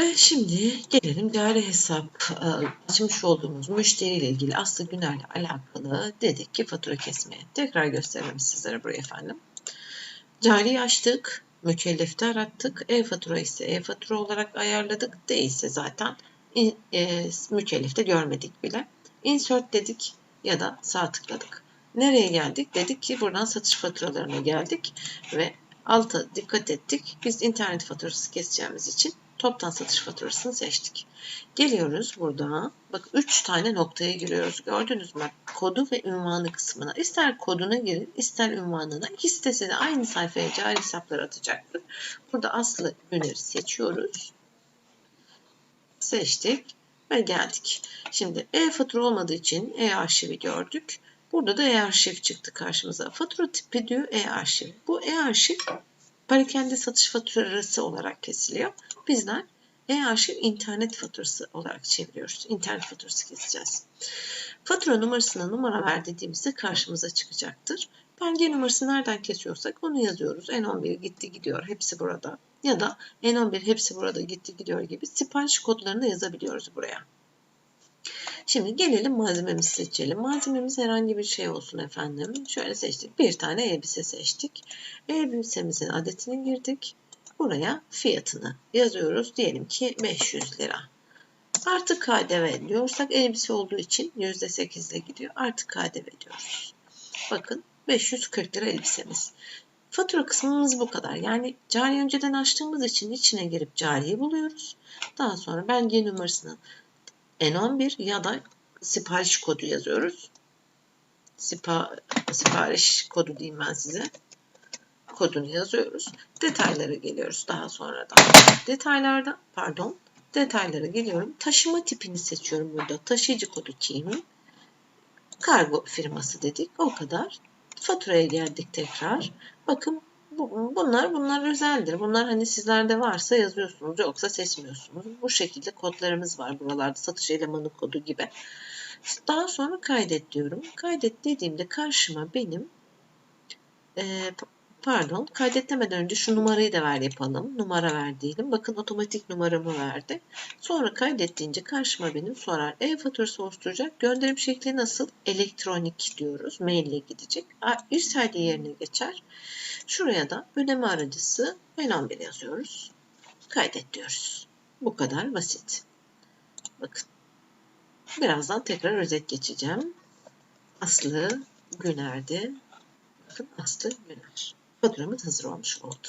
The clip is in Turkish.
Ve şimdi gelelim değerli hesap e, açmış olduğumuz müşteriyle ilgili Aslı Güner'le alakalı dedik ki fatura kesmeye. Tekrar gösterelim sizlere buraya efendim. Cari açtık, mükellefte arattık, e-fatura ise e-fatura olarak ayarladık. Değilse zaten e, mükellefte görmedik bile. Insert dedik ya da sağ tıkladık. Nereye geldik? Dedik ki buradan satış faturalarına geldik ve alta dikkat ettik. Biz internet faturası keseceğimiz için toptan satış faturasını seçtik. Geliyoruz burada. Bak 3 tane noktaya giriyoruz. Gördünüz mü? Kodu ve ünvanı kısmına. İster koduna girin, ister ünvanına. İkisi de aynı sayfaya cari hesaplar atacaktır. Burada Aslı Üneri seçiyoruz. Seçtik ve geldik. Şimdi e-fatura olmadığı için e-arşivi gördük. Burada da e-arşiv çıktı karşımıza. Fatura tipi diyor e-arşiv. Bu e-arşiv parakende satış faturası olarak kesiliyor. Bizler e-arşiv internet faturası olarak çeviriyoruz. İnternet faturası keseceğiz. Fatura numarasına numara ver dediğimizde karşımıza çıkacaktır. Belge numarası nereden kesiyorsak onu yazıyoruz. N11 gitti gidiyor hepsi burada. Ya da N11 hepsi burada gitti gidiyor gibi sipariş kodlarını yazabiliyoruz buraya. Şimdi gelelim malzememizi seçelim. Malzememiz herhangi bir şey olsun efendim. Şöyle seçtik. Bir tane elbise seçtik. Elbisemizin adetini girdik. Buraya fiyatını yazıyoruz. Diyelim ki 500 lira. Artık KDV diyorsak elbise olduğu için %8 ile gidiyor. Artık KDV diyoruz. Bakın 540 lira elbisemiz. Fatura kısmımız bu kadar. Yani cari önceden açtığımız için içine girip cariyi buluyoruz. Daha sonra belge numarasını N11 ya da sipariş kodu yazıyoruz. Sipa, sipariş kodu diyeyim ben size. Kodunu yazıyoruz. Detaylara geliyoruz daha sonradan. Detaylarda pardon detaylara geliyorum. Taşıma tipini seçiyorum burada. Taşıyıcı kodu kim? Kargo firması dedik. O kadar. Faturaya geldik tekrar. Bakın bunlar bunlar özeldir. Bunlar hani sizlerde varsa yazıyorsunuz yoksa seçmiyorsunuz. Bu şekilde kodlarımız var buralarda satış elemanı kodu gibi. Daha sonra kaydet diyorum. Kaydet dediğimde karşıma benim e, pardon kaydet demeden önce şu numarayı da ver yapalım. Numara ver diyelim. Bakın otomatik numaramı verdi. Sonra kaydet deyince karşıma benim sorar. E-faturası oluşturacak. Gönderim şekli nasıl? Elektronik diyoruz. Mail ile gidecek. İrsali yerine geçer. Şuraya da ödeme aracısı N11 yazıyoruz. Kaydet diyoruz. Bu kadar basit. Bakın. Birazdan tekrar özet geçeceğim. Aslı Güner'di. Bakın Aslı Güner. Faturamız hazır olmuş oldu.